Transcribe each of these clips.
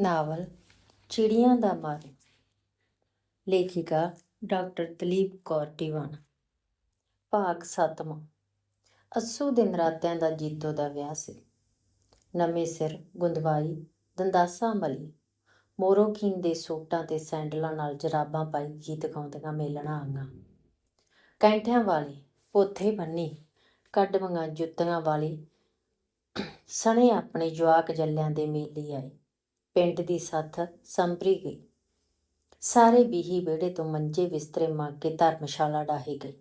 Novel ਚਿੜੀਆਂ ਦਾ ਮਨ। ਲੇਖਿਕਾ ਡਾਕਟਰ ਦਲੀਪ ਕੌਰ ਟਿਵਾਣਾ। ਭਾਗ ਸੱਤਵਾਂ। ਅੱਸੂ ਦਿਨ ਰਾਤਿਆਂ ਦਾ ਜੀਤੋ ਦਾ ਵਿਆਹ ਸੀ। ਨਵੇਂ ਸਿਰ, ਗੁੰਦਵਾਈ, ਦੰਦਾਸਾ ਮਲੀ। ਮੋਰੋਖੀਨ ਦੇ ਸੂਟਾਂ ਤੇ ਸੈਂਡਲਾਂ ਨਾਲ ਜਰਾਬਾਂ ਪਾਈ ਗੀਤ ਗਾਉਂਦੀਆਂ ਮੇਲਣਾ ਆਈਆਂ। ਕੈਂਠਿਆਂ ਵਾਲੀ, ਪੋਥੇ ਬੰਨੀ ਕੱਢਵੀਆਂ ਜੁੱਤੀਆਂ ਵਾਲੀ, ਸਣੇ ਆਪਣੇ ਜਵਾਕ ਜੱਲਿਆਂ ਦੇ ਮੇਲੀ ਆਏ ਪਿੰਡ ਦੀ ਸੱਥ ਸੰਭਰੀ ਗਈ। ਸਾਰੇ ਬੀਹੀ ਵਿਹੜੇ ਤੋਂ ਮੰਜੇ ਬਿਸਤਰੇ ਮੰਗ ਕੇ ਧਰਮਸ਼ਾਲਾ ਡਾਹੀ ਗਈ।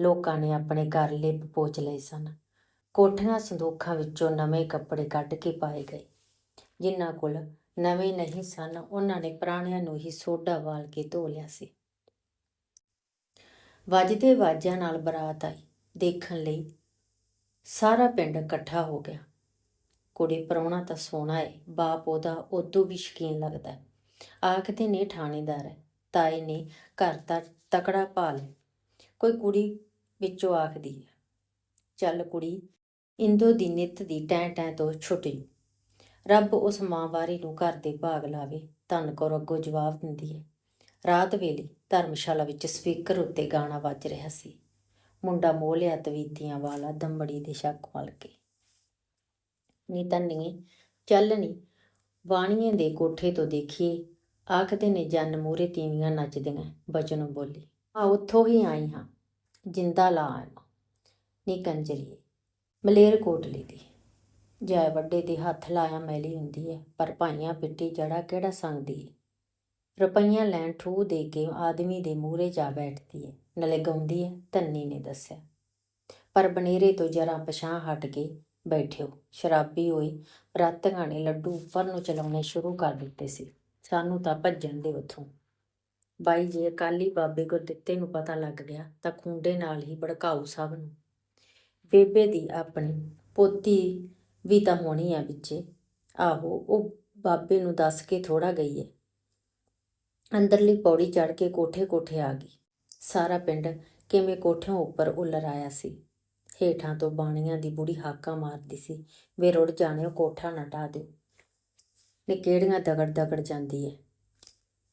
ਲੋਕਾਂ ਨੇ ਆਪਣੇ ਘਰ ਲਿਪ ਪੋਚ ਲਏ ਸਨ। ਕੋਠੀਆਂ ਸੰਦੂਖਾਂ ਵਿੱਚੋਂ ਨਵੇਂ ਕੱਪੜੇ ਕੱਢ ਕੇ ਪਾਏ ਗਏ। ਜਿਨ੍ਹਾਂ ਕੋਲ ਨਵੇਂ ਨਹੀਂ ਸਨ, ਉਹਨਾਂ ਨੇ ਪੁਰਾਣਿਆਂ ਨੂੰ ਹੀ ਸੋਡਾ ਵਾਲ ਕੇ ਧੋ ਲਿਆ ਸੀ। ਵੱਜਦੇ ਵਾਜਿਆਂ ਨਾਲ ਬਰਾਤ ਆਈ। ਦੇਖਣ ਲਈ ਸਾਰਾ ਪਿੰਡ ਇਕੱਠਾ ਹੋ ਗਿਆ। ਕੁੜੀ ਪ੍ਰਾਹੁਣਾ ਤਾਂ ਸੋਹਣਾ ਏ, ਬਾਪ ਉਹਦਾ ਉਦੋਂ ਵੀ ਸ਼ਕੀਨ ਲੱਗਦਾ ਆਖਦੇ ਨੇ ਥਾਣੇਦਾਰ ਹੈ, ਤਾਏ ਨੇ ਘਰ ਦਾ ਤਕੜਾ ਪਾ ਲਿਆ ਕੋਈ ਕੁੜੀ ਵਿੱਚੋਂ ਆਖਦੀ ਹੈ, ਚੱਲ ਕੁੜੀ, ਇੰਦੋ ਦੀ ਨਿੱਤ ਦੀ ਟੈਂ ਟੈਂ ਤੋਂ ਛੁੱਟ। ਜੂ ਰੱਬ ਉਸ ਮਾਂ ਵਾਰੀ ਨੂੰ ਘਰ ਦੇ ਭਾਗ ਲਾਵੇ, ਧੰਨ ਕੌਰ, ਅੱਗੋਂ ਜਵਾਬ ਦਿੰਦੀ ਹੈ। ਰਾਤ ਵੇਲੇ ਧਰਮਸ਼ਾਲਾ ਵਿੱਚ ਸਪੀਕਰ ਉੱਤੇ ਗਾਣਾ ਵੱਜ ਰਿਹਾ ਸੀ। ਮੁੰਡਾ ਮੋਹ ਲਿਆ ਤਵੀਤੀਆਂ ਵਾਲਾ ਦੰਬੜੀ ਦੇ ਸ਼ੱਕ ਮਲ ਕੇ। ਨੀ ਤੰਨੀ ਚੱਲ ਨੀ। ਬਾਣੀਏ ਦੇ ਕੋਠੇ ਤੋਂ ਦੇਖੀਏ, ਆਖਦੇ ਨੇ ਜਨ ਮੂਰੇ ਤੀਵੀਆਂ ਨੱਚਦੀਆਂ, ਬਚਨ ਬੋਲੀ। ਆ ਉੱਥੋਂ ਹੀ ਆਈ ਹਾਂ, ਜਿੰਦਾ ਲਾ ਨੀ ਕੰਜਰੀਏ, ਮਲੇਰ ਕੋਟਲੀ ਦੀ ਜੈ ਵੱਡੇ ਦੇ ਹੱਥ ਲਾਇਆ ਮੈਲੀ ਹੁੰਦੀ ਹੈ ਪਰ ਭਾਈਆਂ ਪਿੱਟੀ ਜੜਾ ਕਿਹੜਾ ਸੰਗਦੀ ਹੈ ਰੁਪਈਆਂ ਲੈਣ ਠੂ ਦੇ ਕੇ ਆਦਮੀ ਦੇ ਮੂਹਰੇ ਜਾ ਬੈਠਦੀ ਹੈ ਨਲੇ ਗਾਉਂਦੀ ਹੈ ਧੰਨੀ ਨੇ ਦੱਸਿਆ। ਪਰ ਬਨੇਰੇ ਤੋਂ ਜਰਾ ਪਛਾਂ ਹਟ ਕੇ ਬੈਠਿਓ। ਸ਼ਰਾਬੀ ਹੋਈ ਰਾਤੀਆਂ ਨੇ ਲੱਡੂ ਉੱਪਰ ਨੂੰ ਚਲਾਉਣੇ ਸ਼ੁਰੂ ਕਰ ਦਿੱਤੇ ਸੀ। ਸਾਨੂੰ ਤਾਂ ਭੱਜਣ ਦੇ ਉਥੋਂ। ਬਾਈ ਜੇ, ਅਕਾਲੀ ਬਾਬੇ ਗੁਰਦਿੱਤੇ ਨੂੰ ਪਤਾ ਲੱਗ ਗਿਆ ਤਾਂ ਖੁੰਡੇ ਨਾਲ ਹੀ ਭੜਕਾਊ ਸਭ ਨੂੰ। ਬੇਬੇ ਦੀ ਆਪਣੀ ਪੋਤੀ ਵੀ ਤਾਂ ਹੋਣੀ ਆ ਵਿੱਚੇ। ਆਹੋ, ਉਹ ਬਾਬੇ ਨੂੰ ਦੱਸ ਕੇ ਥੋੜਾ ਗਈ ਹੈ ਅੰਦਰਲੀ ਪੌੜੀ ਚੜ ਕੇ ਕੋਠੇ ਕੋਠੇ ਆ ਗਈ। ਸਾਰਾ ਪਿੰਡ ਕਿਵੇਂ ਕੋਠਿਆਂ ਉੱਪਰ ਉੱਲਰ ਆਇਆ ਸੀ। ਹੇਠਾਂ ਤੋਂ ਬਾਣੀਆਂ ਦੀ ਬੁੜੀ ਹਾਕਾਂ ਮਾਰਦੀ ਸੀ। ਵੇ ਰੁੜ ਜਾਣਿਓ ਕੋਠਾ ਨਾ ਢਾਹ ਦਿਓ। ਨੇ ਕਿਹੜੀਆਂ ਦਗੜ ਦਗੜ ਜਾਂਦੀ ਹੈ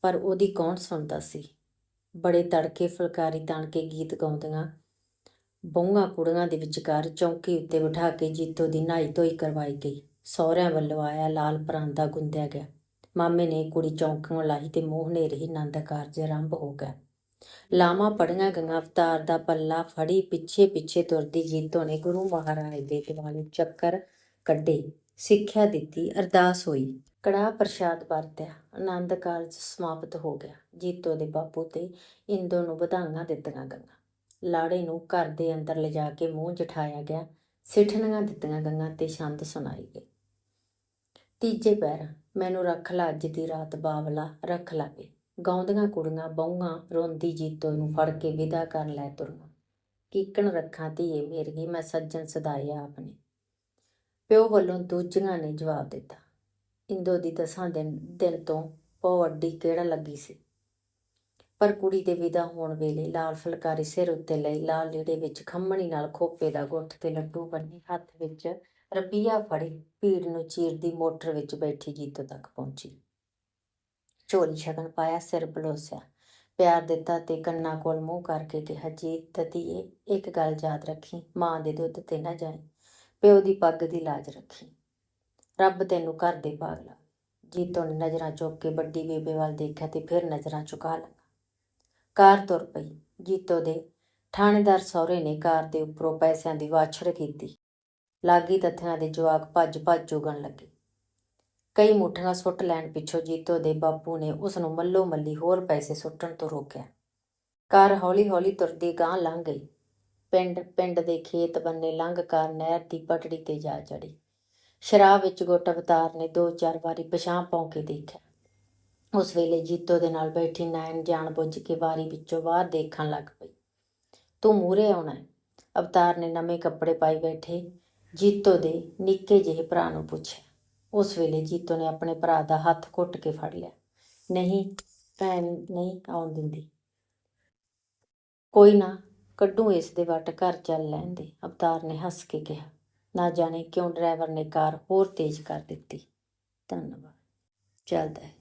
ਪਰ ਉਹਦੀ ਕੌਣ ਸੁਣਦਾ ਸੀ? ਬੜੇ ਤੜਕੇ ਫੁਲਕਾਰੀ ਤਣ ਕੇ ਗੀਤ ਗਾਉਂਦੀਆਂ। ਬਹੂਆਂ ਕੁੜੀਆਂ ਦੇ ਵਿਚਕਾਰ ਚੌਂਕੀ ਉੱਤੇ ਬਿਠਾ ਕੇ ਜੀਤੋ ਦੀ ਨਹਾਈ ਧੋਈ ਕਰਵਾਈ ਗਈ। ਸਹੁਰਿਆਂ ਵੱਲੋਂ ਆਇਆ ਲਾਲ ਪਰਾਂਦਾ ਗੁੰਦਿਆ ਗਿਆ। ਮਾਮੇ ਨੇ ਕੁੜੀ ਚੌਂਕੋਂ ਲਾਈ ਤੇ ਮੋਹ ਹਨੇਰੇ ਹੀ ਨੰਦ ਕਾਰਜ ਆਰੰਭ ਹੋ ਗਿਆ। ਲਾਵਾਂ ਪੜੀਆਂ ਗੰਗਾ ਅਵਤਾਰ ਦਾ ਪੱਲਾ ਫੜੀ, ਪਿੱਛੇ ਪਿੱਛੇ ਤੁਰਦੀ ਜੀਤੋ ਨੇ ਗੁਰੂ ਮਹਾਰਾਜ ਦੇ ਦਿਵਾਲੇ ਚੱਕਰ ਕੱਢੇ, ਸਿੱਖਿਆ ਦਿੱਤੀ, ਅਰਦਾਸ ਹੋਈ। ਕੜਾਹ ਪ੍ਰਸ਼ਾਦ ਵਰਤਿਆ, ਆਨੰਦ ਕਾਰਜ ਸਮਾਪਤ ਹੋ ਗਿਆ। ਜੀਤੋ ਦੇ ਬਾਪੂ ਤੇ ਇੰਦੋ ਨੂੰ ਵਧਾਈਆਂ ਦਿੱਤੀਆਂ ਗਈਆਂ। ਲਾੜੇ ਨੂੰ ਘਰ ਦੇ ਅੰਦਰ ਲਿਜਾ ਕੇ ਮੂੰਹ ਜਠਾਇਆ ਗਿਆ, ਸਿੱਠਣੀਆਂ ਦਿੱਤੀਆਂ ਗਈਆਂ ਤੇ ਛੰਦ ਸੁਣਾਈ ਗਈ ਤੀਜੇ ਪੈਰ, ਮੈਨੂੰ ਰੱਖ ਲਾ, ਅੱਜ ਦੀ ਰਾਤ ਬਾਵਲਾ, ਰੱਖ ਲਾ ਵੇ ਗਾਉਂਦੀਆਂ ਕੁੜੀਆਂ ਬਹੂਆਂ ਰੋਂਦੀ ਜੀਤੋ ਨੂੰ ਫੜ ਕੇ ਵਿਦਾ ਕਰਨ ਲੈ ਤੁਰੀਆਂ ਕੀਕਣ ਰੱਖਾਂ ਧੀਏ ਮੇਰੀ ਮੈਂ ਸੱਜਣ ਸਦਾਇਆ ਆਪਨੇ। ਪਿਓ ਵੱਲੋਂ ਦੂਜੀਆਂ ਨੇ ਜਵਾਬ ਦਿੱਤਾ। ਇੰਦੋ ਦੀ ਦਸਾਂ ਦਿਨ ਦਿਨ ਤੋਂ ਪੋ ਅੱਡੀ ਕਿਹੜਾ ਲੱਗੀ ਸੀ? ਪਰ ਕੁੜੀ ਦੇ ਵਿਦਾ ਹੋਣ ਵੇਲੇ ਲਾਲ ਫੁਲਕਾਰੀ ਸਿਰ ਉੱਤੇ ਲਈ ਲਾਲ ਲੀੜੇ ਵਿੱਚ ਖੰਮਣੀ ਨਾਲ ਖੋਪੇ ਦਾ ਗੁੱਠ ਤੇ ਲੱਡੂ ਬੰਨੀ ਹੱਥ ਵਿੱਚ ਰਬੀਆ ਫੜੀ, ਭੀੜ ਨੂੰ ਚੀਰਦੀ ਮੋਟਰ ਵਿੱਚ ਬੈਠੀ ਜੀਤੋ ਤੱਕ ਪਹੁੰਚੀ। ਝੋਲੀ ਸ਼ਗਨ ਪਾਇਆ, ਸਿਰ ਬਲੋਸਿਆ। ਪਿਆਰ ਦਿੱਤਾ ਤੇ ਕੰਨਾਂ ਕੋਲ ਮੂੰਹ ਕਰਕੇ ਕਿਹਾ, ਜੀ ਧੀਏ ਇੱਕ ਗੱਲ ਯਾਦ ਰੱਖੀ, ਮਾਂ ਦੇ ਦੁੱਧ ਤੇ ਨਾ ਜਾਏ ਪਿਓ ਦੀ ਪੱਗ ਦੀ ਲਾਜ ਰੱਖੀ। ਰੱਬ ਤੈਨੂੰ ਘਰ ਦੇ ਪਾਗਲਾ ਜੀਤੋ ਨੇ ਨਜ਼ਰਾਂ ਚੁੱਕ ਕੇ ਵੱਡੀ ਬੇਬੇ ਵੱਲ ਦੇਖਿਆ ਤੇ ਫਿਰ ਨਜ਼ਰਾਂ ਚੁਕਾ ਲਈਆਂ ਕਾਰ ਤੁਰ ਪਈ। ਜੀਤੋ ਦੇ ਥਾਣੇਦਾਰ ਸਹੁਰੇ ਨੇ ਕਾਰ ਦੇ ਉੱਪਰੋਂ ਪੈਸਿਆਂ ਦੀ ਵਾਛੜ ਕੀਤੀ। ਲਾਗੀ ਤੱਥਿਆਂ ਦੇ ਜਵਾਕ ਭੱਜ ਭੱਜ ਚੁਗਣ ਲੱਗੇ। ਕਈ ਮੁੱਠੀਆਂ ਸੁੱਟ ਲੈਣ ਪਿੱਛੋਂ ਜੀਤੋ ਦੇ ਬਾਪੂ ਨੇ ਉਸ ਨੂੰ ਮੱਲੋ ਮੱਲੀ ਹੋਰ ਪੈਸੇ ਸੁੱਟਣ ਤੋਂ ਰੋਕਿਆ। ਕਾਰ ਹੌਲੀ ਹੌਲੀ ਤੁਰਦੀ ਗਾਂ ਲੰਘ ਗਈ। ਪਿੰਡ ਪਿੰਡ ਦੇ ਖੇਤ ਬੰਨੇ ਲੰਘ ਕਾਰ ਨਹਿਰ ਦੀ ਪਟੜੀ ਤੇ ਜਾ ਚੜੀ। ਸ਼ਰਾਬ ਵਿੱਚ ਗੁੱਟ ਅਵਤਾਰ ਨੇ ਦੋ ਚਾਰ ਵਾਰੀ ਪਛਾਂ ਪਾਉ ਕੇ ਦੇਖਿਆ। ਉਸ ਵੇਲੇ ਜੀਤੋ ਦੇ ਨਾਲ ਬੈਠੀ ਨੈਣ ਜਾਣ ਬੁੱਝ ਕੇ ਵਾਰੀ ਵਿੱਚੋਂ ਬਾਹਰ ਦੇਖਣ ਲੱਗ ਪਈ। ਤੂੰ ਮੂਰੇ ਆਉਣਾ ਅਵਤਾਰ ਨੇ ਨਵੇਂ ਕੱਪੜੇ ਪਾਈ ਬੈਠੇ। ਜੀਤੋ ਦੇ ਨਿੱਕੇ ਜਿਹੇ ਭਰਾ ਨੂੰ ਪੁੱਛਿਆ। ਉਸ ਵੇਲੇ ਜੀਤੋ ਨੇ ਆਪਣੇ ਭਰਾ ਦਾ ਹੱਥ ਘੁੱਟ ਕੇ ਫੜ ਲਿਆ। ਨਹੀਂ, ਭੈਣ ਨਹੀਂ ਆਉਣ ਦਿੰਦੀ। ਕੋਈ ਨਾ, ਕੱਢੂ ਇਸ ਦੇ ਵੱਟ, ਘਰ ਚੱਲ ਲੈਣ ਦੇ, ਅਵਤਾਰ ਨੇ ਹੱਸ ਕੇ ਕਿਹਾ। ਨਾ ਜਾਣੇ ਕਿਉਂ ਡਰਾਈਵਰ ਨੇ ਕਾਰ ਹੋਰ ਤੇਜ਼ ਕਰ ਦਿੱਤੀ? ਧੰਨਵਾਦ। ਚੱਲਦਾ